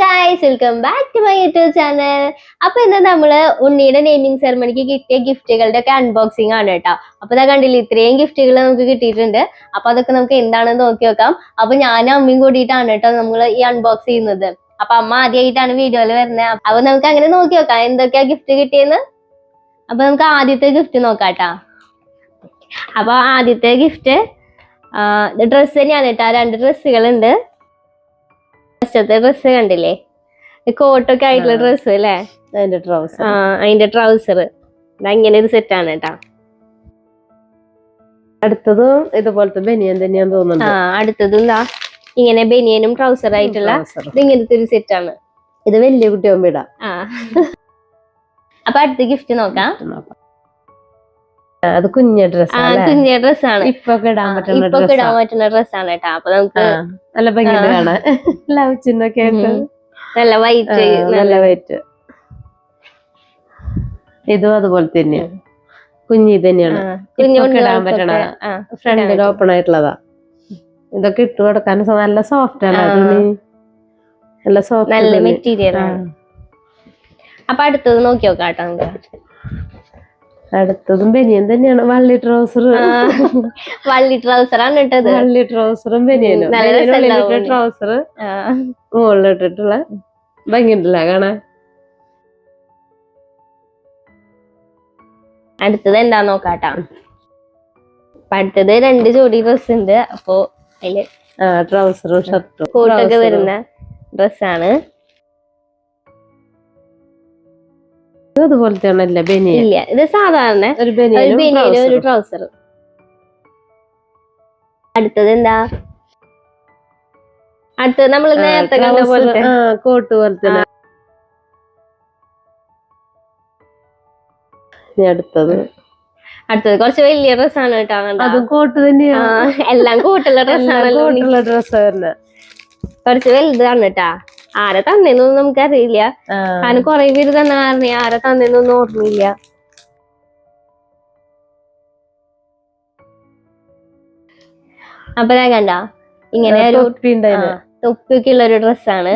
Guys welcome back to my YouTube channel അപ്പൊ ഇന്ന് നമ്മൾ ഉണ്ണിയുടെ നെയിമിംഗ് സെറമണിക്ക് കിട്ടിയ ഗിഫ്റ്റുകളുടെ ഒക്കെ അൺബോക്സിംഗ് ആണ് കേട്ടോ. അപ്പൊ ഇതാ കണ്ടില്ല ഇത്രയും ഗിഫ്റ്റുകൾ നമുക്ക് കിട്ടിയിട്ടുണ്ട്. അപ്പൊ അതൊക്കെ നമുക്ക് എന്താണെന്ന് നോക്കി നോക്കാം. അപ്പൊ ഞാനും അമ്മയും കൂടിയിട്ടാണ് കേട്ടോ നമ്മൾ ഈ അൺബോക്സ് ചെയ്യുന്നത്. അപ്പൊ അമ്മ ആദ്യമായിട്ടാണ് വീഡിയോയിൽ വരുന്നത് അപ്പൊ നമുക്ക് അങ്ങനെ നോക്കി നോക്കാം എന്തൊക്കെയാ ഗിഫ്റ്റ് കിട്ടിയെന്ന്. അപ്പൊ നമുക്ക് ആദ്യത്തെ ഗിഫ്റ്റ് നോക്കാം കേട്ടോ. അപ്പൊ ആദ്യത്തെ ഗിഫ്റ്റ് ഡ്രസ്സ് തന്നെയാണ് കേട്ടോ. രണ്ട് ഡ്രസ്സുകളുണ്ട് ഫസ്റ്റത്തെ ഡ്രസ്സ് കണ്ടില്ലേ? കോട്ടൊക്കെ ആയിട്ടുള്ള ഡ്രസ് ഡ്രസ്സ് അല്ലേ? അതിന്റെ ട്രൗസർ ആ അതിന്റെ ട്രൗസർ അങ്ങനെ ഒരു സെറ്റ് ആണ് കേട്ടാ അടുത്തതും ഇതുപോലത്തെ ബനിയൻ തന്നെയാന്ന് തോന്നുന്നു ആ അടുത്തതും എന്താ ഇങ്ങനെ ബനിയനും ട്രൗസർ ആയിട്ടുള്ള ഇതിങ്ങനത്തെ ഇങ്ങനത്തെ ഒരു സെറ്റാണ് ഇത് വലിയ കുട്ടിയാകുമ്പോ ഇടാം. ആ. അപ്പൊ അടുത്ത ഗിഫ്റ്റ് നോക്കാം. നോക്കാം. അത് കുഞ്ഞ ഡ്രസ് കുഞ്ഞ ആണ് ഇപ്പൊ ഒക്കെ ഇടാൻ പറ്റുന്ന ഇപ്പൊ ഇടാൻ പറ്റുന്ന ഡ്രസ് ആണ് കേട്ടാ. അപ്പൊ നമുക്ക് നല്ല ഭംഗിയുണ്ട് കാണാൻ. ലവ് ചിന്നൊക്കെ ആയിട്ട്. നല്ല വൈറ്റ് നല്ല വൈറ്റ് ഇതും അതുപോലെ തന്നെയാണ് കുഞ്ഞി തന്നെയാണ്. ഇപ്പൊക്കെ ഇടാൻ പറ്റണ ഫ്രണ്ടിൽ ഓപ്പൺ ആയിട്ടുള്ളതാ. ഇതൊക്കെ ഇട്ട് കൊടുക്കാൻ നല്ല സോഫ്റ്റ് ആണ് നല്ല സോഫ്റ്റ് നല്ല മെറ്റീരിയൽ ആണ്. അപ്പൊ അടുത്തത് നോക്കി നോക്കാം കേട്ടോ നമുക്ക്. അടുത്തതും ബനിയൻ തന്നെയാണ്. വള്ളി ട്രൗസർ. വള്ളി ട്രൗസർ ആണ് ഇട്ടത്. വള്ളി ട്രൗസറും ബനിയനും. ട്രൗസർ മുകളിലിട്ടിട്ടുള്ള ഭംഗിയുണ്ടല്ല കാണാൻ? അടുത്തത് എന്താ നോക്കാട്ടാ. അടുത്തത് രണ്ട് ജോഡി ഡ്രസ് ഉണ്ട്. അപ്പോ അതിൽ ട്രൗസറും ഷർട്ടും. കോട്ടൊക്കെ വരുന്ന ഡ്രസ്സാണ് അതുപോലത്തെ ആണല്ലേ ബനിയൻ. ഇല്ല ഇത് സാധാരണ ഒരു ഒരു ബനിയനും ബനിയനും ഒരു trouser ഉം. ട്രൗസർ അടുത്തത് എന്താ? അടുത്തത് നമ്മൾ ആ, നേരത്തെ കണ്ട trouser, പോലത്തെ. ആ കോട്ട് പോലത്തെ ഇനി അടുത്തത്. അടുത്തത് കുറച്ച് വലിയ ഡ്രസ്സാണ് കേട്ടോ കണ്ടോ? അതും കോട്ട് ആ, എല്ലാം കൂട്ടുള്ള ഡ്രസ്സാണ് കൂട്ടുള്ള തന്നെ കുറച്ച് വലുതാണ് കേട്ടാ. ആരെ തന്നെന്നൊന്നും നമുക്കറിയില്ല. കാരണം കൊറേ പേര് തന്നെ കാരണം ആരെ തന്നെന്നൊന്നും ഓർമ്മയില്ല. അപ്പൊ ഞാൻ കണ്ട ഇങ്ങനെ ഒരു തൊപ്പിയൊക്കെ ഉള്ള ഒരു ഡ്രസ്സാണ്.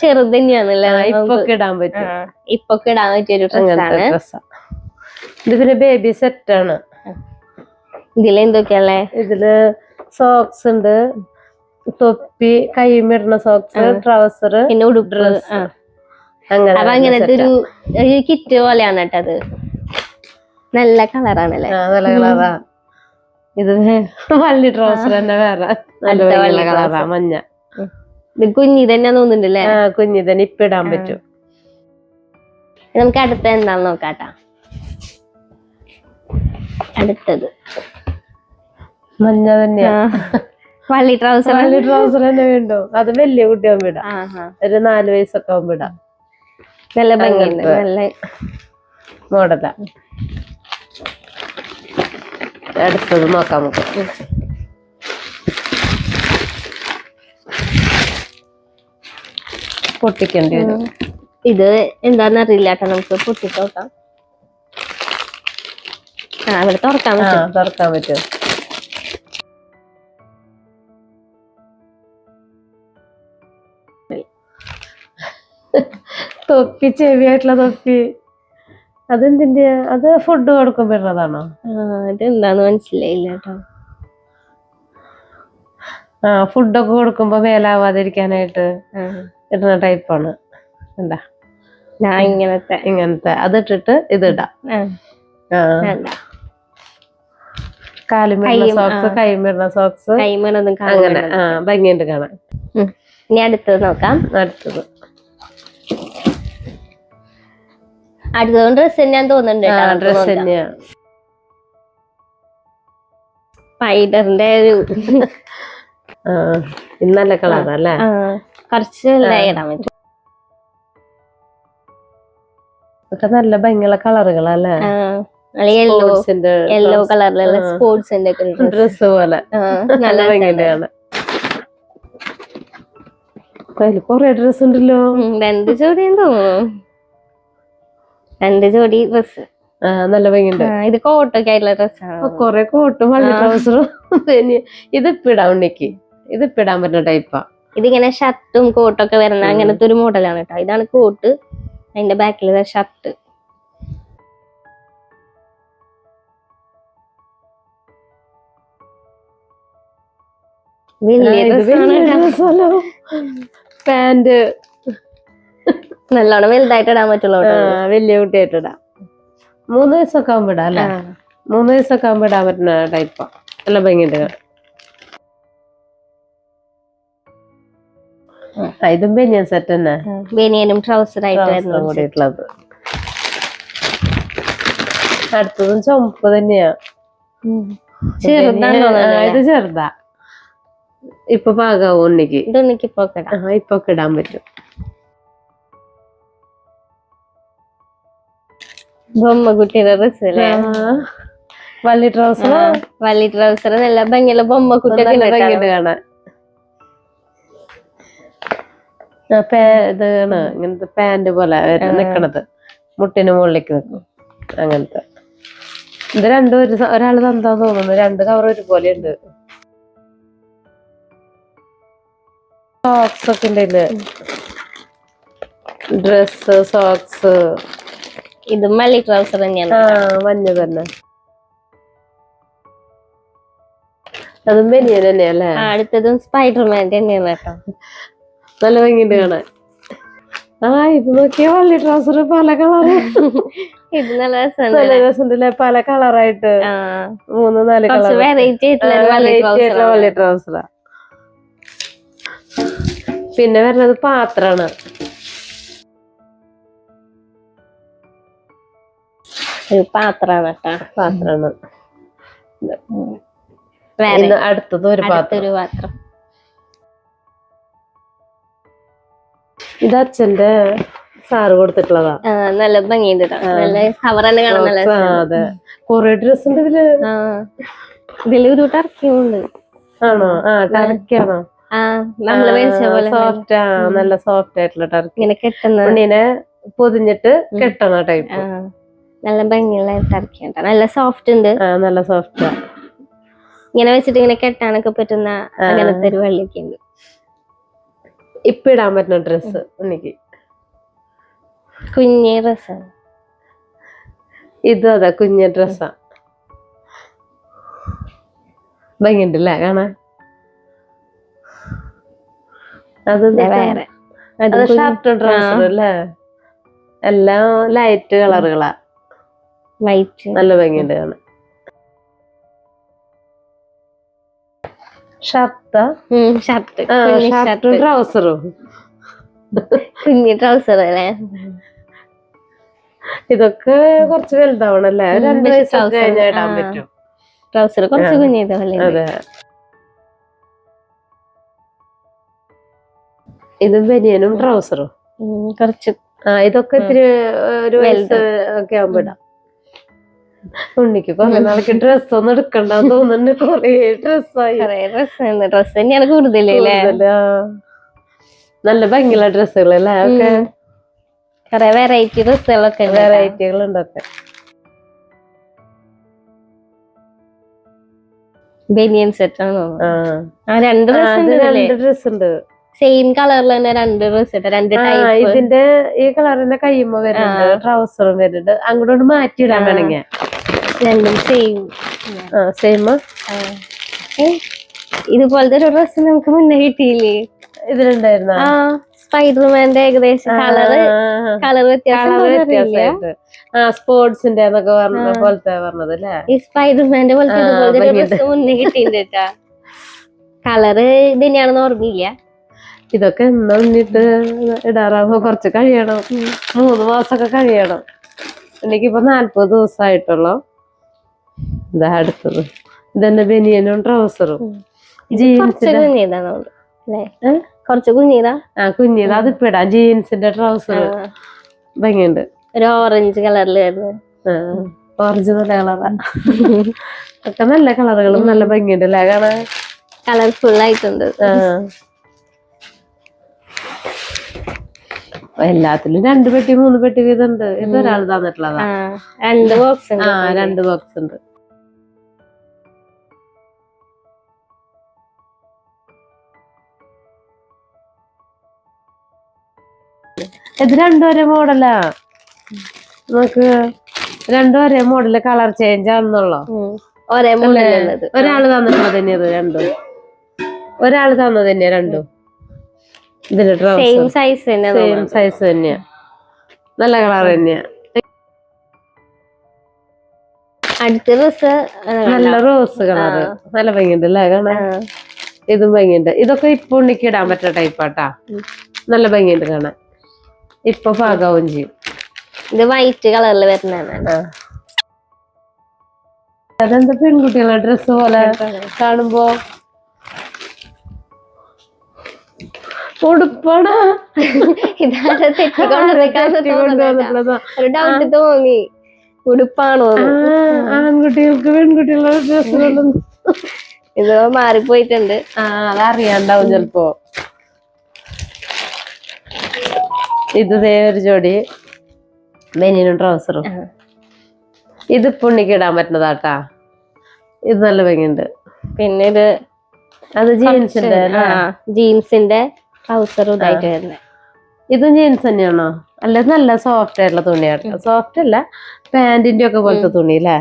ചെറുത് തന്നെയാണല്ലേ ഇപ്പൊക്കെ ഇടാൻ പറ്റും. ഇപ്പൊ ഇടാൻ പറ്റിയ ഒരു ഡ്രസ്സാണ്. ഇത് പിന്നെ ബേബി സെറ്റ് ആണ്. ഇതിൽ എന്തൊക്കെയല്ലേ ഇതിൽ സോക്സ് ഉണ്ട്. തൊപ്പി കൈമിടുന്ന സോക്സ് ട്രൗസർ പിന്നെ ഉടുപ്പ്. അങ്ങനെ അപ്പൊ അങ്ങനത്തെ ഒരു ഒരു കിറ്റ് പോലെയാണ് കേട്ടത് നല്ല കളറാണല്ലേ? നല്ല കളറാ. ഇത് വള്ളി ട്രൗസർ തന്നെ വേറെ. നല്ല കളറാ മഞ്ഞ. ഇത് കുഞ്ഞി തന്നെ തോന്നുന്നുണ്ടല്ലേ? കുഞ്ഞി തന്നെ ഇപ്പൊ ഇടാൻ പറ്റും. നമുക്ക് അടുത്ത എന്താന്ന് നോക്കാട്ടാ അടുത്തത്. മഞ്ഞ തന്നെയാ. വള്ളി ട്രൗസർ പള്ളി ട്രൗസർ തന്നെ വേണ്ടോ. അത് വലിയ കുട്ടിയാകുമ്പോ ഇടാം ഒരു നാല് വയസ്സൊക്കെ ആകുമ്പോ ഇടാം നല്ല ഭംഗിയുണ്ട്. നല്ല മോഡലാ. അടുത്തത് നോക്കാം നമുക്ക്. പൊട്ടിക്കേണ്ടി വരും. ഇത് എന്താന്ന് അറിയില്ല കേട്ടോ. നമുക്ക് പൊട്ടിച്ചോക്കാം ആ ഇവിടെ തുറക്കാൻ പറ്റും തുറക്കാൻ പറ്റും തൊപ്പി ചെവിയായിട്ടുള്ള തൊപ്പി. അതെന്തിന്റെ അത് ഫുഡ് കൊടുക്കും ഇടുന്നതാണോ ഇതെന്താന്ന് മനസ്സിലായില്ല കേട്ടോ. ആ ഫുഡൊക്കെ കൊടുക്കുമ്പോ മേലാവാതിരിക്കാനായിട്ട്. ഇടുന്ന ടൈപ്പാണ് എന്താ? ഞാൻ ഇങ്ങനത്തെ. ഇങ്ങനത്തെ. അതിട്ടിട്ട് ഇതിടാം. ആ, ആ. വേണ്ട. കാലുമിടുന്ന സോക്സ്. കൈമിടുന്ന സോക്സ് അങ്ങനെ. ആ ഭംഗിയുണ്ട് കാണാൻ. ഇനി അടുത്തത് നോക്കാം. അടുത്തത്. അടുത്തത് ഡ്രസ് തന്നെയാന്ന് തോന്നുന്നുണ്ട് ഡ്രസ് തന്നെയാ. സ്പൈഡറിന്റെ ഒരു ആ ഇത് നല്ല കളറാ അല്ലേ കുറച്ച് വലുതായി ഇടാൻ പറ്റും. ഒക്കെ നല്ല ഭംഗിയുള്ള കളറുകളല്ലേ യെല്ലോ കളറിലുള്ള. സ്പോർട്സിന്റെ. ഡ്രസ് പോലെ. നല്ല ഭംഗിയുണ്ടാണ് കൊറേ ഡ്രസ് ഉണ്ടല്ലോ. രണ്ട് ജോഡിയും തോന്നുന്നു രണ്ട് ജോഡി ഡ്രസ് നല്ല ഭംഗിയുണ്ട്. ഇത് കോട്ടൊക്കെ ആയിട്ടുള്ള ഡ്രസ്സാണ് കൊറേ കോട്ടും വള്ളി. ട്രൗസറും. പിന്നെ ഇതിപ്പിടാം ഉണ്ണിക്ക്. ഇതിപ്പിടാൻ പറ്റുന്ന ടൈപ്പാ ഇതിങ്ങനെ ഷർട്ടും കോട്ടൊക്കെ വരുന്ന അങ്ങനത്തെ ഒരു മോഡലാണ് കേട്ടോ ഇതാണ് കോട്ട് അതിന്റെ ബാക്കിൽ ഷർട്ട് വലിയ കേട്ടോ. നല്ലോണം വലുതായിട്ട് ഇടാൻ പറ്റുള്ളൂ വലിയ കുട്ടിയായിട്ട് ഇടാം മൂന്ന് വയസ്സൊക്കെ ആകുമ്പോ ഇടാം അല്ലേ? മൂന്ന് വയസ്സൊക്കെ ആകുമ്പോ ഇടാൻ പറ്റുന്ന ടൈപ്പാ നല്ല ഭംഗിയുണ്ട് ഇതും ബനിയൻ സെറ്റ് തന്നെ. ബനിയനും ട്രൗസർ ആയിട്ട് ട്രൗസറും വരുന്നത് കൂടിയിട്ടുള്ളത്. അടുത്തതും ചുമപ്പ് തന്നെയാ. ചെറുതാണോ ഇത് ചെറുതാ. ഇപ്പൊ പാകാവും ഉണ്ണിക്ക്? ആ ഇപ്പൊ ഇടാൻ പറ്റും. ബൊമ്മ കുട്ടിയുടെ ഡ്രസ് അല്ലേ വള്ളി ട്രൗസർ വള്ളി ട്രൗസർ നല്ല ഭംഗിയുള്ള ബൊമ്മ കുട്ടിയൊക്കെ കാണാൻ. ഇതാണ് ഇങ്ങനത്തെ പാന്റ് പോലെ നിക്കണത്. മുട്ടിന് മുകളിലേക്ക് നിൽക്കും അങ്ങനത്തെ. ഇത് രണ്ടും ഒരു ഒരാൾ തന്നാ തോന്നുന്നു. രണ്ട് കവർ ഒരുപോലെ ഉണ്ട്. സോക്സ് ഒക്കെ ഉണ്ട് ഡ്രസ് സോക്സ് ഇതും മല്ലി ട്രൗസർ തന്നെയാണ്. മഞ്ഞ തന്നെ. അതും ബനിയൻ തന്നെയല്ലേ? അടുത്തതും സ്പൈഡർമാൻ തന്നെയാണ് കേട്ടോ. നല്ല ഭംഗിയുണ്ട് കാണാൻ. ആ ഇത് നോക്കിയ വള്ളി ട്രൗസർ പല കളറ് ഇത് നല്ല രസം നല്ല രസമുണ്ടല്ലേ? പല കളറായിട്ട് മൂന്ന് നാല് കളർ വെറൈറ്റി ആയിട്ടുള്ള വലിയ വള്ളി ട്രൗസറാ പിന്നെ വരുന്നത് പാത്രാണ് ഒരു പാത്രമാണ് കേട്ടോ. പാത്രമാണ് വേറെ അടുത്തത് ഒരു പാത്രം അടുത്തൊരു പാത്രം. ഇത് അച്ഛന്റെ സാറ് കൊടുത്തിട്ടുള്ളതാ. നല്ല ഭംഗിയുണ്ട് നല്ല കവർ തന്നെ കാണാൻ അതെ. കൊറേ ഡ്രസ് ഉണ്ട് ഇതിൽ. ഇതിൽ ഒരു ടർക്കിയുണ്ട്. ആണോ? ആ ടർക്കിയാണോ? സോഫ്റ്റ് ആ നല്ല സോഫ്റ്റ് ആയിട്ടുള്ള ടർക്കി. ഇങ്ങനെ കെട്ടുന്ന പൊതിഞ്ഞിട്ട് കെട്ടണ ടൈപ്പ് നല്ല ഭംഗിയുള്ള കേട്ടോ നല്ല സോഫ്റ്റ് ഉണ്ട്. നല്ല സോഫ്റ്റ് ഇങ്ങനെ വെച്ചിട്ട് ഇങ്ങനെ കെട്ടാനൊക്കെ പറ്റുന്ന അങ്ങനത്തെ ഒരു വെള്ളിയൊക്കെ ഉണ്ട്. ഇപ്പൊ ഇടാൻ പറ്റുന്ന ഡ്രസ് ഉണ്ണിക്ക്. കുഞ്ഞ രസമാണ് ഇതും അതാ കുഞ്ഞ ഡ്രസ്സാ ഭംഗിണ്ടല്ലേ കാണാൻ? അത് വേറെ. അത് ഷർട്ട് ഡ്രസ് അല്ലേ എല്ലാം ലൈറ്റ് കളറുകളാ വൈറ്റ്. നല്ല ഭംഗിയുണ്ട് കാണാൻ ഷർട്ടാ. Shirt shirt. ട്രൗസറും. കുഞ്ഞി ട്രൗസർ അല്ലേ ഇതൊക്കെ കുറച്ച് വലുതാവണല്ലേ? രണ്ട് വയസ്സൊക്കെ കഴിഞ്ഞാൽ ഇടാൻ. പറ്റും. ട്രൗസർ കുറച്ച് കുഞ്ഞിതാവല്ലേ? അതെ. ഇത് ബനിയനും ട്രൗസറും. കുറച്ച് ആ ഇതൊക്കെ ഇത്തിരി ഒരു വയസ്സ് ഒക്കെ ആവുമ്പോ ഇടാം. ഉണ്ണിക്ക് കൊറേ നാളേക്ക് ഡ്രസ് ഒന്നും എടുക്കണ്ടെന്ന് തോന്നുന്നു കൊറേ ഡ്രസ്സായി കൊറേ ഡ്രസ് ഡ്രസ് തന്നെയാണ് കൂടുതൽ നല്ല ഭംഗിയുള്ള ഡ്രസ്സുകളല്ലേ ഒക്കെ? കൊറേ വെറൈറ്റി ഡ്രസ്സുകളൊക്കെ വെറൈറ്റികളുണ്ടൊക്കെ. ബനിയൻ സെറ്റ് ആണോ? ആ. രണ്ട് ഡ്രസ്സ് ഡ്രസ് രണ്ട് ഡ്രസ് ഉണ്ട്. സെയിം കളറിൽ തന്നെ രണ്ട് ഡ്രസ് രണ്ട് ഇതിന്റെ ഈ കളറിന്റെ കയ്യുമ്പോ വരുന്നുണ്ട് ട്രൗസറും വരുന്നുണ്ട് അങ്ങോട്ട് മാറ്റിയിടാൻ വേണമെങ്കിൽ. രണ്ടും സെയിം സെയിം ഇതുപോലത്തെ ഒരു ഡ്രസ് നമുക്ക് മുന്നേ കിട്ടിയില്ലേ? ഇതിലുണ്ടായിരുന്ന? സ്പൈഡർമാന്റെ ഏകദേശം കളറ് കളർ വ്യത്യാസം ആ സ്പോർട്സിന്റെ എന്നൊക്കെ പറഞ്ഞ പോലത്തെ പറഞ്ഞത് അല്ലേ? ഈ സ്പൈഡർമാന്റെ പോലത്തെ മുന്നേ കിട്ടിയിട്ടുണ്ട് കേട്ടാ. കളറ് ഇത് തന്നെയാണെന്ന് ഓർമ്മയില്ല. ഇതൊക്കെ എന്നാ എന്നിട്ട് ഇടാറാകുമ്പോ കുറച്ച് കഴിയണം. മൂന്ന് മാസമൊക്കെ കഴിയണം. എനിക്കിപ്പോ നാല്പത് ദിവസമായിട്ടുള്ളൂ ഇതാ അടുത്തത്. ഇതന്നെ ബനിയനും ട്രൗസറും. കുറച്ച് കുഞ്ഞിതാ? ആ കുഞ്ഞിത്. അതിപ്പോ ഇടാം. ജീൻസിന്റെ ട്രൗസർ ഭംഗിയുണ്ട്. ഒരു ഓറഞ്ച് കളറിലായിരുന്നു. ഓറഞ്ച് നല്ല കളറാ. ഒക്കെ നല്ല കളറുകളും നല്ല ഭംഗിയുണ്ട് അല്ലേ? കാണാൻ. കളർഫുൾ ആയിട്ടുണ്ട്. എല്ലാത്തിലും രണ്ട് പെട്ടി മൂന്ന് പെട്ടി വീതം ഉണ്ട് ഇത് ഒരാൾ തന്നിട്ടുള്ളതാ. രണ്ട് ബോക്സ് ആ രണ്ട് ബോക്സ് ഉണ്ട്. ഇത് രണ്ടും ഒരേ മോഡലാ നമുക്ക് രണ്ടും ഒരേ മോഡൽ കളർ ചേഞ്ച് ആണെന്നുള്ളോ. ഒരേ മോഡലുള്ളത് ഒരാൾ തന്നിട്ടുള്ളത് തന്നെയാ രണ്ടും. ഒരാൾ തന്നത് തന്നെയാ രണ്ടും. ഇതിന്റെ സെയിം സൈസ് തന്നെ സെയിം സൈസ് തന്നെയാ. നല്ല കളർ തന്നെയാ. അടുത്ത റോസ് നല്ല റോസ് കളർ നല്ല ഭംഗിയുണ്ട് അല്ലേ കാണാൻ? ഇതും ഭംഗിയുണ്ട്. ഇതൊക്കെ ഇപ്പൊ ഉണ്ണിക്ക് ഇടാൻ പറ്റുന്ന ടൈപ്പാട്ടാ നല്ല ഭംഗിയുണ്ട് കാണാൻ. ഇപ്പൊ പാകാവും ചെയ്യും. ഇത് വൈറ്റ് കളറിൽ വരുന്നതാണ് അതെന്താ പെൺകുട്ടികളെ ഡ്രസ് പോലെ. കാണുമ്പോ ഒരു ഡൗട്ട് തോന്നി. ഉടുപ്പാണോ ആൺകുട്ടികൾക്ക് പെൺകുട്ടികളുടെ കൊണ്ടു ഇത് മാറിപ്പോയിട്ടുണ്ട്. ആ അതറിയാണ്ടാവും ചെലപ്പോ. ഇത് ദേ ഒരു ജോഡി. ബനിയനും ട്രൗസറും. ഇത് പുണ്ണിക്ക് ഇടാൻ പറ്റുന്നതാട്ടാ. ഇത് നല്ല ഭംഗിയുണ്ട്. പിന്നെ ഇത് അത് ജീൻസിന്റെ? ജീൻസിന്റെ ട്രൗസറും ഇതായിട്ട് വരുന്നത് ഇതും ജീൻസ് തന്നെയാണോ? അല്ല നല്ല സോഫ്റ്റ് ആയിട്ടുള്ള തുണിയാണ് സോഫ്റ്റ് അല്ല പാന്റിന്റെ ഒക്കെ പോലത്തെ തുണി അല്ലേ?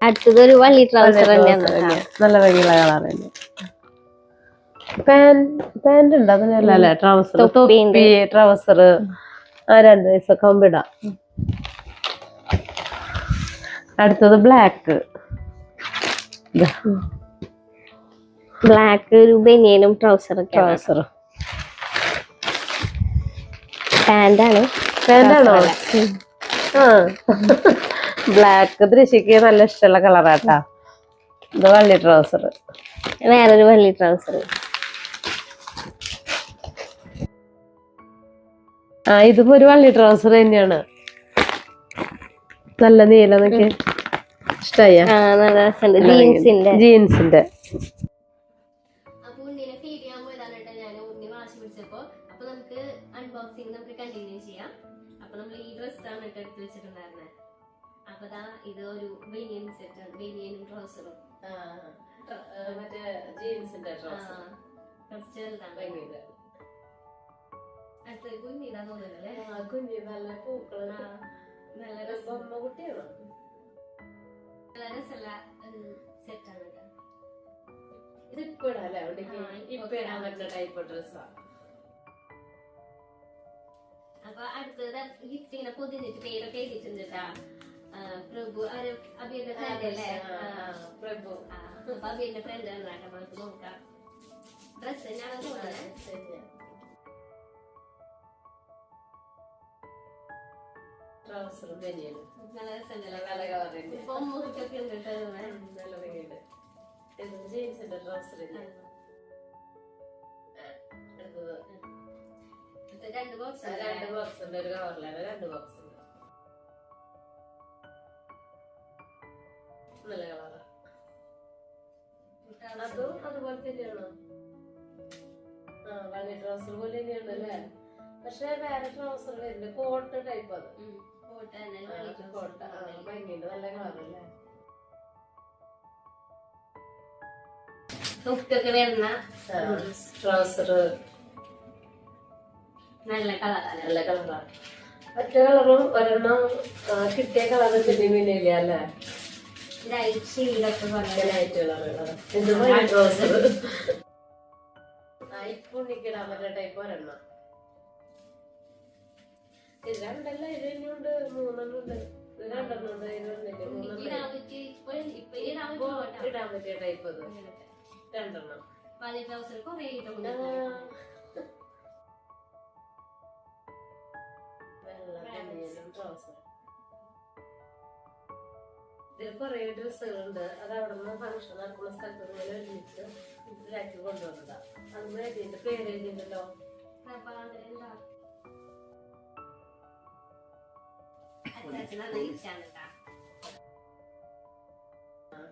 അടുത്തത് ഒരു വള്ളി ട്രൗസർ നല്ല ഭംഗിയുള്ള കളർ തന്നെ പാന്റ് ഉണ്ട്. അതിനല്ല അല്ലേ ട്രൗസർ. തൊപ്പി ട്രൗസർ ആ രണ്ട് വയസ്സൊക്കെ ആകുമ്പോ ഇടാം. അടുത്തത് ബ്ലാക്ക് ബ്ലാക്ക് ഒരു ബനിയനും ട്രൗസറും ട്രൗസറും പാന്റാണ് പാന്റാണോ ആ. ബ്ലാക്ക് ദൃശ്യക്ക് നല്ല ഇഷ്ടമുള്ള കളറാട്ടാ ഇത് വള്ളി ട്രൗസർ വേറൊരു വള്ളി ട്രൗസർ ആ ഇതിപ്പോ ഒരു വള്ളി ട്രൗസർ തന്നെയാണ്. നല്ല നീല നോക്കി ഇഷ്ടായ? ജീൻസിന്റെ ജീൻസിന്റെ അൺബോക്സിങ് നമുക്ക് കണ്ടിന്യൂ ചെയ്യാം. അപ്പൊ നമ്മൾ ഈ ഡ്രസ്സാണ് ഇട്ട് എടുത്ത് വെച്ചിട്ടുണ്ടായിരുന്നത് അപ്പൊ ദാ ഇത് ഒരു ബനിയൻ സെറ്റ് ആണ്. ബനിയനും ട്രൗസറും മറ്റേ ജീൻസിന്റെ കുറച്ച് ചെറുതാണ്. അടുത്തൊരു കുഞ്ഞിതാ തോന്നുന്നല്ലേ? കുഞ്ഞു നല്ല പൂക്കൾ. ആ, നല്ല രസം കുട്ടിയാണോ നല്ല രസമുള്ള സെറ്റാണ് കേട്ടോ ഇത്. ഇപ്പഴല്ലേ ഇടാല്ലേ ഇപ്പൊ ഇപ്പൊ ഇടാൻ പറ്റുന്ന ടൈപ്പ് ഡ്രസ്സാ അപ്പൊ അടുത്തത് ഗിഫ്റ്റ് ഇങ്ങനെ പൊതിഞ്ഞിട്ട് പേരൊക്കെ എഴുതിയിട്ടുണ്ട് കേട്ടാ. പ്രഭു ഒരു അഭിയുടെ ഫ്രണ്ട് അല്ലേ? പ്രഭു. അപ്പൊ അബിയുടെ ഫ്രണ്ട് അപ്പൊ നമുക്ക് നോക്കാം. ഡ്രസ് ഞാൻ ട്രൗസർ ബനിയൻ നല്ല രസമുണ്ടല്ലേ. നല്ല കളർ തന്നെ ഉണ്ട് നല്ല ഭംഗിയുണ്ട്. ജീൻസിന്റെ ട്രൗസർ അടുത്തത് രണ്ട് ബോക്സ് രണ്ട് ബോക്സ് ഉണ്ട് ഒരു കവറിലാണ് രണ്ട് ബോക്സ് ഉണ്ട്. നല്ല കളറാ അതും അതുപോലെ തന്നെയാണോ. ആ വള്ളി ട്രൗസർ പോലെ തന്നെയാണ് അല്ലേ? പക്ഷെ വേറെ ട്രൗസർ വരുന്നത് കോട്ട് ടൈപ്പ് അത്. കോട്ട് കോട്ട് ഭംഗിയുണ്ട് നല്ല കളറല്ലേ ഉപ്പൊക്കെ വരുന്ന ട്രൗസർ നല്ല കളറാണ് നല്ല കളറാണ് ഒറ്റ കളറും ഒരെണ്ണം കിട്ടിയ കളർ ഇല്ല അല്ലേ? ലൈറ്റ് ഷെയ്ഡൊക്കെ ലൈറ്റ് ആ ഇപ്പൊ ഉണ്ണിക്കിടാൻ പറ്റുന്ന ടൈപ്പ് ഒരെണ്ണം. രണ്ടല്ല ഇത് തന്നെയുണ്ട് മൂന്നെണ്ണം ഉണ്ട്. ഇത് രണ്ടെണ്ണം ഉണ്ട് ഇത് ഒന്നില്ല മൂന്നെണ്ണം ഇടാൻ പറ്റിയ ടൈപ്പ് അത് രണ്ടെണ്ണം. വലിയ ട്രൗസർ കുറേ ഇട്ടുണ്ട് വെള്ള ബനിയനും trouser. ഇതിൽ കുറേ ഡ്രസ്സുകളുണ്ട്. അത് അവിടെ നിന്ന് ഫംഗ്ഷൻ നടക്കുന്ന സ്ഥലത്ത് ഇങ്ങനെ ഒരുമിച്ച് ഇതിലാക്കി കൊണ്ടുവന്നതാ. അന്ന് എഴുതിന്റെ പേര് എഴുതിയിട്ടുണ്ടല്ലോ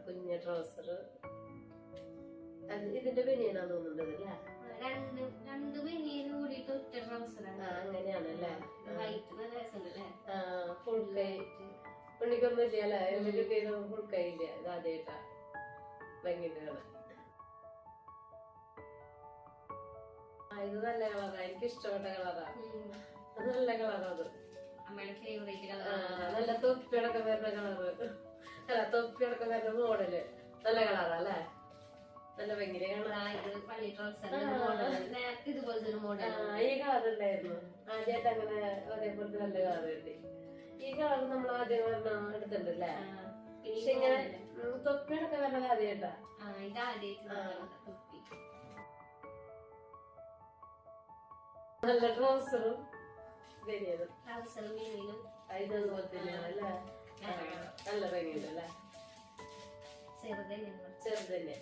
കുഞ്ഞ ട്രൗസർ ഇതിന്റെ ബനിയനാ തോന്നുന്നുണ്ട് അല്ലേ രണ്ട് രണ്ട് അങ്ങനെയാണല്ലേ? വൈറ്റ് നല്ല രസമുണ്ടല്ലേ? ഫുൾ കൈ. കൈ ഇല്ല? ഇത് നല്ല കളറാ. എനിക്ക് ഇഷ്ടപ്പെട്ട കളറാ നല്ല കളറാ അത്. നല്ല തൊപ്പിയടക്കം വരുന്ന കളറ്. അല്ല തൊപ്പിയടക്കം വരുന്ന മോഡൽ. നല്ല കളറാ അല്ലേ? നല്ല ഭയങ്കര മോഡൽ നേരത്തെ ഇതുപോലത്തെ ഒരു മോഡൽ ആ, ഈ കളർ ഉണ്ടായിരുന്നു. ആദ്യമായിട്ട് അങ്ങനെ ഒരേപോലത്തെ നല്ല കളർ കിട്ടി. ഈ കളർ നമ്മൾ ആദ്യം എടുത്തിട്ടുണ്ടല്ലേ? പക്ഷെ ഇങ്ങനെ തൊപ്പിയൊക്കെ വരണത് ആദ്യമായിട്ടാ നല്ല ട്രൗസറും ഇതുപോലെ തന്നെയാണ് അല്ലേ? നല്ല ഭംഗിയുണ്ടല്ലേ? ചെറുതന്നെ. ചെറുതെ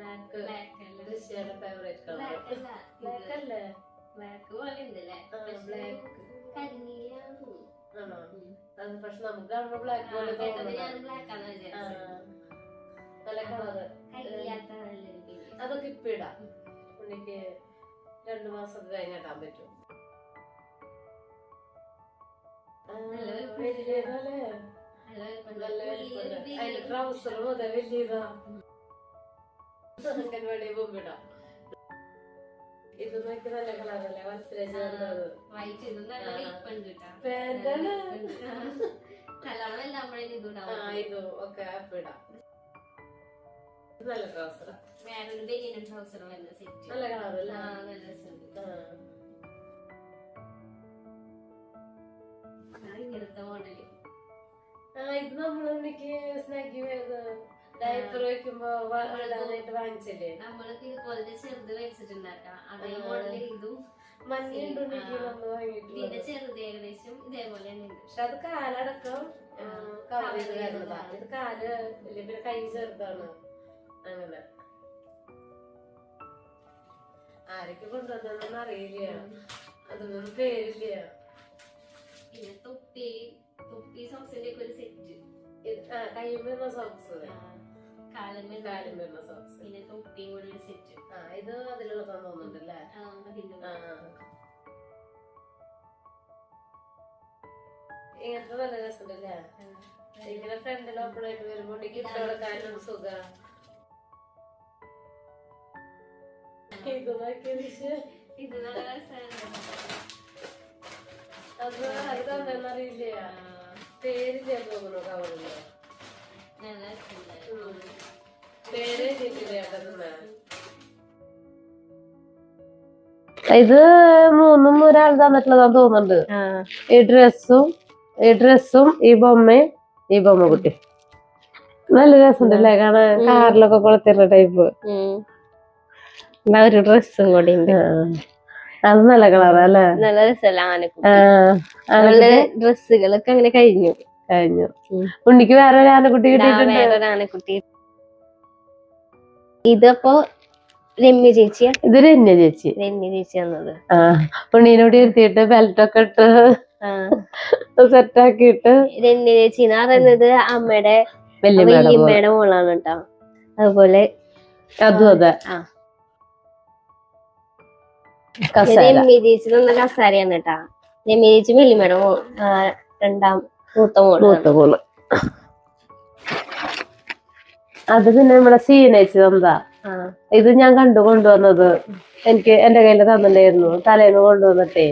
ബ്ലാക്ക് ബ്ലാക്ക് ഋഷിയുടെ ഫേവറേറ്റ് കളർ ബ്ലാക്ക് അല്ല ബ്ലാക്ക് അല്ലേ? ബ്ലാക്ക് പോലെ ഉണ്ടല്ലേ black. കരിനീലയാന്ന് തോന്നുന്നു. ആണോ? പക്ഷെ നമുക്ക് കാണുമ്പോ ബ്ലാക്ക് പോലെ ബ്ലാക്ക് നല്ല കളറ്. അതൊക്കെ ഇപ്പൊ ഇടാം. ഉണ്ണിക്ക് രണ്ടു മാസം കഴിഞ്ഞിട്ടാൻ പറ്റും. നല്ല വലിപ്പം. വലിയതല്ലേ? നല്ല. അതിന്റെ ട്രൗസർ മുതൽ വലിയതാ അംഗൻവാടി ഇത് നോക്കി നല്ല കളറല്ലേ? ഇത് നല്ല ഒക്കെ നല്ല ട്രൗസറും കളറല്ലേ? ആ ഇങ്ങനത്തെ മോഡൽ ഇത് നമ്മൾ ഉണ്ണിക്ക് സ്നാക്കി ഡയപ്പർ വെക്കുമ്പോ ഇടാനായിട്ട് വാങ്ങിച്ചില്ലേ? നമ്മൾക്ക് ഇതുപോലത്തെ ചെറുത് മേടിച്ചിട്ടുണ്ടാക്കാം അതേ ആ. മോഡൽ ഇതും മഞ്ഞയുണ്ട് ഉണ്ണിക്ക് ആ. നമ്മൾ വാങ്ങിയിട്ടുള്ളത്? ഇതിന്റെ ചെറുത് ഏകദേശം ഇതേപോലെ തന്നെ ഉണ്ട് പക്ഷെ അത് കാലടക്കം കവർ ചെയ്ത് വരുന്നതാ. ഇത് കാൽ ഇല്ലേ, പിന്നെ കൈ ചെറുതാണ്. അങ്ങനെ. ആരൊക്കെ കൊണ്ടുവന്നതെന്ന് അറിയില്ല. അതൊന്നും പേരില്ല. പിന്നെ തൊപ്പി തൊപ്പി സോക്സിന്റെ ഒക്കെ ഒരു സെറ്റ് ആ സോക്സ് കാലം കാലും വരുന്ന സോക്സ് പിന്നെ തൊപ്പിയും കൂടെ ഒരു സെറ്റ് ആ ഇത് അതിലുള്ളതാന്ന് തോന്നുന്നുണ്ടല്ലേ? ആ. ഇങ്ങനത്തെ നല്ല രസമുണ്ടല്ലേ? ഇങ്ങനെ ഫ്രണ്ടിൽ ഓപ്പൺ ആയിട്ട് വരുമ്പോ ഗിഫ്റ്റ് കൊടുക്കാനും സുഖ. ഇത് ഇത് നല്ല രസമാണ് അത് അത് പേര് പേരില്ല തോന്നുന്നു കവറിൽ. ഇത് മൂന്നും ഒരാൾ തന്നിട്ടുള്ളതാന്ന് തോന്നുന്നുണ്ട്. ഈ ഡ്രസ്സും ഈ ഡ്രസ്സും ഈ ബൊമ്മയും ഈ ബൊമ്മ കുട്ടി. നല്ല രസമുണ്ടല്ലേ? കാണാൻ കാറിലൊക്കെ കൊളുത്തിരുന്ന ടൈപ്പ് ഒരു ഡ്രസ്സും കൂടി ഉണ്ട്. അത് നല്ല കളറാ അല്ലേ? നല്ല രസമല്ല ആനക്കുട്ടി ഡ്രസ്സുകളൊക്കെ അങ്ങനെ കഴിഞ്ഞു. കഴിഞ്ഞു. ഉണ്ണിക്ക് വേറെ ഒരു ആനക്കുട്ടി കിട്ടിയിട്ടുണ്ട്. ഇതിപ്പോ രമ്യ ചേച്ചിയാ? ഇത് രമ്യ ചേച്ചി. രമ്യ ചേച്ചി വന്നത്. ആ ഉണ്ണീനോട് ഇരുത്തിയിട്ട് ബെൽറ്റ് ഒക്കെ ഇട്ട് ആ. സെറ്റ് ആക്കിയിട്ട് രമ്യ ചേച്ചി എന്ന് പറയുന്നത് അമ്മയുടെ. വല്യമ്മയുടെ മോളാണ് കേട്ടോ. അതുപോലെ അതും അതെ. രമ്യ ചേച്ചി തന്ന കസാരയാണ് കേട്ടാ. രമ്യ ചേച്ചി വല്യമ്മയുടെ രണ്ടാം മൂത്ത മോൾ അത് പിന്നെ നമ്മളെ സീനേച്ച് തന്നതാ ഇത് ഞാൻ കണ്ടു കൊണ്ടുവന്നത്. എനിക്ക് എന്റെ കയ്യിൽ തന്നിട്ടുണ്ടായിരുന്നു. തലേന്ന് കൊണ്ടുവന്നിട്ടേ.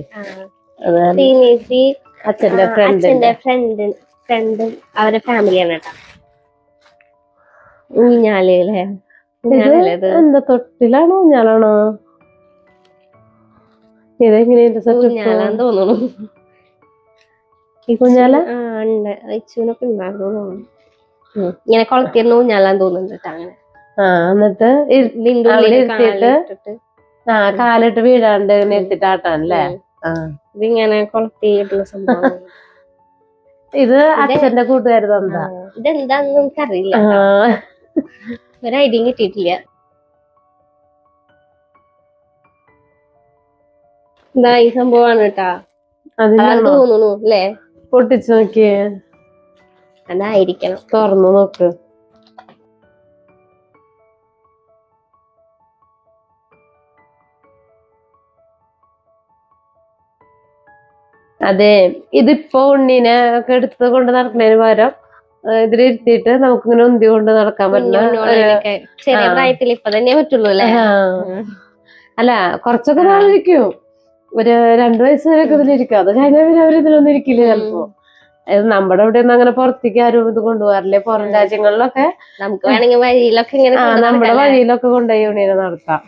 ശ്രീനേച്ചി അച്ഛന്റെ ഫ്രണ്ട് ഫ്രണ്ട് ഫ്രണ്ടും അവരുടെ ഫാമിലിയാണ് കേട്ടോ. ഊഞ്ഞാലേ എന്താ തൊട്ടിലാണോ ഊഞ്ഞാലാണോ? ഇതെങ്ങനെയാ തോന്നുന്നു. ഈ കുഞ്ഞാല? ആ ഉണ്ട്. റിച്ചുവിനൊക്കെ ഉണ്ടായിരുന്നു തോന്നുന്നു. ഇങ്ങനെ കൊളത്തിരുന്ന ഊഞ്ഞാലാന്ന് തോന്നുന്നുണ്ട് അങ്ങനെ. ആ എന്നിട്ട് ഇരുത്തിയിട്ട് ആ കാലിട്ട് വീഴാണ്ട് നിർത്തിട്ട് ആട്ടാണല്ലേ ഇതിങ്ങനെ കൊളത്തിയിട്ടുള്ള സംഭവം. ഇത് അച്ഛന്റെ കൂട്ടുകാർ തന്നതാ. ഇതെന്താന്ന് നമുക്കറിയില്ല ഒരു ഐഡിയും കിട്ടിയിട്ടില്ല. ഇതാ ഈ സംഭവമാണ് കേട്ടാ. തോന്നുന്നു അല്ലേ? പൊട്ടിച്ചു നോക്കിയേ. അതായിരിക്കണം തുറന്നു നോക്ക്. അതെ ഇതിപ്പോ ഉണ്ണീനെ ഒക്കെ എടുത്ത് കൊണ്ട് നടക്കുന്നതിന് പകരം ഇതിലിരുത്തിയിട്ട് നമുക്കിങ്ങനെ ഉന്തി കൊണ്ട് നടക്കാൻ പറ്റില്ല ചെറിയ. പ്രായത്തിൽ ഇപ്പൊ തന്നെ പറ്റുള്ളൂ അല്ലേ? അല്ല കുറച്ചൊക്കെ നാളിരിക്കും. ഒരു രണ്ടു വയസ്സ് വരെയൊക്കെ ഇതിലിരിക്കും. അത് കഴിഞ്ഞാൽ പിന്നെ അവർ ഇതിലൊന്നും ഇരിക്കില്ല ചിലപ്പോ. നമ്മുടെ ഇവിടെ ഒന്നും അങ്ങനെ പുറത്തേക്ക് ആരും ഇത് കൊണ്ടുപോകാറില്ലേ. പുറം രാജ്യങ്ങളിലൊക്കെ നമുക്ക് വേണമെങ്കിൽ വഴിയിലൊക്കെ ഇങ്ങനെ നമ്മുടെ? വഴിയിലൊക്കെ കൊണ്ടുപോയി ഉണ്ണിനെ നടത്താം.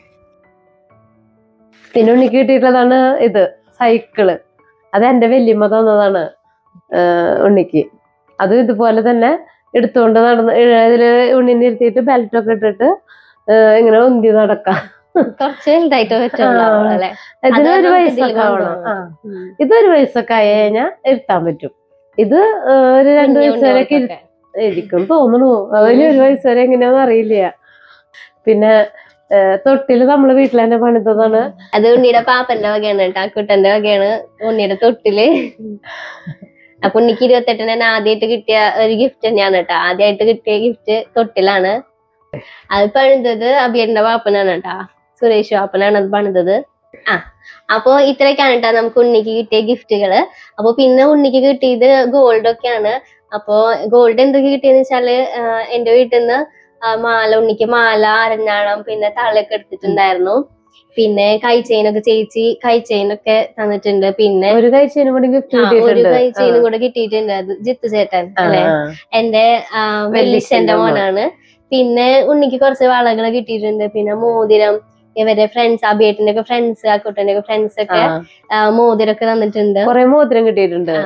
പിന്നെ ഉണ്ണിക്ക് കിട്ടിയിട്ടുള്ളതാണ് ഇത് സൈക്കിൾ. അത് എന്റെ വല്യമ്മ തന്നതാണ് ഉണ്ണിക്ക്. അത് ഇതുപോലെ തന്നെ എടുത്തുകൊണ്ട് നടന്ന് ഇതിൽ ഉണ്ണിനെ ഇരുത്തിയിട്ട് ബെൽറ്റ് ഒക്കെ ഇട്ടിട്ട് ഇങ്ങനെ ഉന്തി നടക്കാം. കുറച്ച് വലുതായിട്ട് ഇതിന് ഒരു വയസ്സൊക്കെ ആവണം. ആ. ഇതൊരു വയസ്സൊക്കെ ആയി കഴിഞ്ഞാൽ ഇരുത്താൻ പറ്റും. ഇത് ഒരു രണ്ടു വയസ്സ് വരെ ഇരി- ഇരിക്കും തോന്നുന്നു. അതിന് ഒരു വയസ്സ് വരെ എങ്ങനെയാന്ന് അറിയില്ല. പിന്നെ തൊട്ടിൽ നമ്മൾ വീട്ടിൽ തന്നെ പണിതതാണ്. അത് ഉണ്ണിയുടെ പാപ്പന്റെ വകയാണ് കേട്ടോ. കുട്ടന്റെ വകയാണ് ഉണ്ണിയുടെ തൊട്ടിൽ. അപ്പൊ ഉണ്ണിക്ക് ഇരുപത്തെട്ടിന് തന്നെ ആദ്യമായിട്ട് കിട്ടിയ ഒരു ഗിഫ്റ്റ് തന്നെയാണ് കേട്ടോ. ആദ്യമായിട്ട് കിട്ടിയ ഗിഫ്റ്റ് തൊട്ടിലാണ്. അത് പണിതത് അബിയന്റെ പാപ്പനാണ് കേട്ടാ. സുരേഷ് വാപ്പനാണ് അത് പണിതത്. ആ അപ്പൊ ഇത്രയൊക്കെയാണ് കേട്ടോ നമുക്ക് ഉണ്ണിക്ക് കിട്ടിയ ഗിഫ്റ്റുകൾ. അപ്പൊ പിന്നെ ഉണ്ണിക്ക് കിട്ടിയത് ഗോൾഡ് ഒക്കെയാണ്. അപ്പോ ഗോൾഡ് എന്തൊക്കെ കിട്ടിയെന്ന് വെച്ചാൽ എന്റെ വീട്ടിൽ നിന്ന് മാല ഉണ്ണിക്ക് മാല അരഞ്ഞാളം പിന്നെ തളയൊക്കെ എടുത്തിട്ടുണ്ടായിരുന്നു. പിന്നെ കൈ ചെയിനൊക്കെ ചേച്ചി കൈ ചെയിനൊക്കെ തന്നിട്ടുണ്ട്. പിന്നെ ഒരു കഴിച്ചതിനും കൂടി ഗിഫ്റ്റ് ആ, ഒരു കൈ ചെയിനും കൂടെ കിട്ടിയിട്ടുണ്ട് അത് ജിത്തു ചേട്ടൻ അല്ലെ. എന്റെ ആ, മോനാണ്. പിന്നെ ഉണ്ണിക്ക് കുറച്ച് വളകൾ കിട്ടിയിട്ടുണ്ട്. പിന്നെ മോതിരം ഇവരെ ഫ്രണ്ട്സ് അബിയേട്ടിന്റെ ഒക്കെ ഫ്രണ്ട്സ് ആ കുട്ടിന്റെ ഒക്കെ ഫ്രണ്ട്സ് ഒക്കെ മോതിരൊക്കെ തന്നിട്ടുണ്ട്. കൊറേ മോതിരം കിട്ടിയിട്ടുണ്ട്.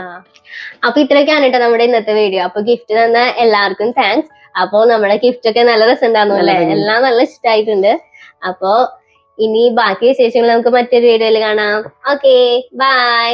അപ്പൊ ഇത്രയൊക്കെയാണ് കേട്ടോ നമ്മുടെ ഇന്നത്തെ വീഡിയോ അപ്പൊ ഗിഫ്റ്റ് തന്ന എല്ലാവർക്കും താങ്ക്സ് അപ്പൊ നമ്മുടെ ഗിഫ്റ്റ് ഒക്കെ നല്ല രസമുണ്ടായിരുന്നു അല്ലെ? എല്ലാം നല്ല ഇഷ്ടമായിട്ടുണ്ട് അപ്പോ ഇനി ബാക്കി വിശേഷങ്ങൾ നമുക്ക് മറ്റൊരു വീഡിയോയിൽ കാണാം. Okay bye